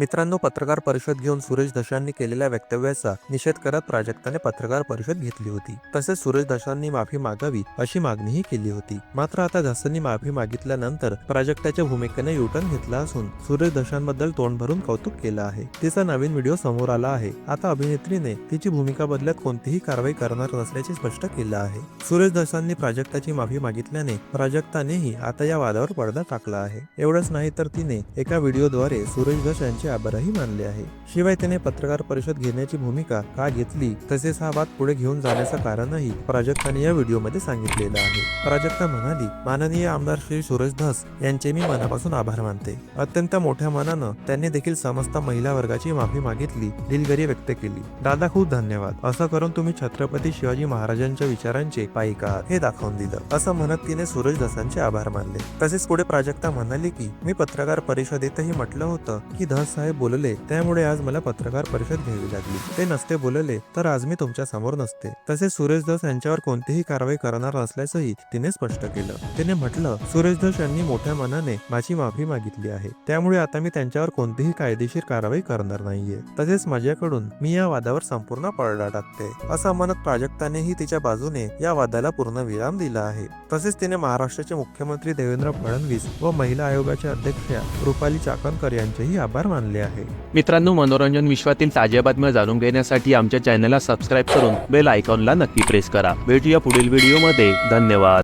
मित्रांनो पत्रकार परिषद घेऊन सुरेश दशांनी केलेल्या वक्तव्याचा निषेध करत प्राजक्ताने पत्रकार परिषद घेतली होती. तसेच सुरेश दशांनी माफी मागावी अशी मागणीही केली होती. मात्र आता दसांनी माफी मागितल्यानंतर प्राजक्ताच्या भूमिकेने युटर्न घेतला असून सुरेश दशांबद्दल तोंड भरून कौतुक केलं आहे. तिचा नवीन व्हिडिओ समोर आला आहे. आता अभिनेत्रीने तिची भूमिका बदलत कोणतीही कारवाई करणार नसल्याचे स्पष्ट केलं आहे. सुरेश दशांनी प्राजक्ताची माफी मागितल्याने प्राजक्तानेही आता या वादावर पडदा टाकला आहे. एवढंच नाही तर तिने एका व्हिडिओद्वारे सुरेश दश यांचे आभारही मानले आहे. शिवाय तिने पत्रकार परिषद घेण्याची भूमिका का घेतली तसेच हा वाद पुढे घेऊन जाण्याचं कारणही प्राजक्ताने या व्हिडिओमध्ये सांगितलेलं आहे. प्राजक्ता म्हणाली माननीय आमदार श्री सुरेश धस यांचे मी मनापासून आभार मानते. अत्यंत मोठ्या मनानं त्यांनी देखील समस्त महिला वर्गाची माफी मागितली दिलगिरी व्यक्त केली. दादा खूप धन्यवाद. असं करून तुम्ही छत्रपती शिवाजी महाराजांच्या विचारांचे पायिका आहात हे दाखवून दिलं. असं म्हणत तिने सुरेश धसांचे आभार मानले. तसेच पुढे प्राजक्ता म्हणाली की मी पत्रकार परिषदेतही म्हटलं होतं की धस साहेब बोलले त्यामुळे आज मला पत्रकार परिषद घ्यावी लागली. ते नसते बोलले तर आज मी तुमच्यासमोर नसते. तसेच सुरेश धस यांच्यावर कोणतीही कारवाई करणार नसल्याचंही तिने स्पष्ट केलं. तिने म्हटलं सुरेश धस यांनी मोठ्या मनाने माझी माफी मागितली आहे. त्यामुळे आता मी त्यांच्यावर कोणतीही कायदेशीर कारवाई करणार नाहीये. तसेच माझ्याकडून मी या वादावर संपूर्ण पळडा टाकते. असं म्हणत प्राजक्तानेही तिच्या बाजूने या वादाला पूर्ण विराम दिला आहे. तसेच तिने महाराष्ट्राचे मुख्यमंत्री देवेंद्र फडणवीस व महिला आयोगाच्या अध्यक्षा रुपाली चाकणकर यांचेही आभार मानले. आहे. मित्रांनो मनोरंजन विश्वातील ताज्या बातम्या जाणून घेण्यासाठी आमच्या चॅनलला सबस्क्राईब करून बेल आयकॉनला नक्की प्रेस करा. भेटूया पुढील व्हिडिओमध्ये. धन्यवाद.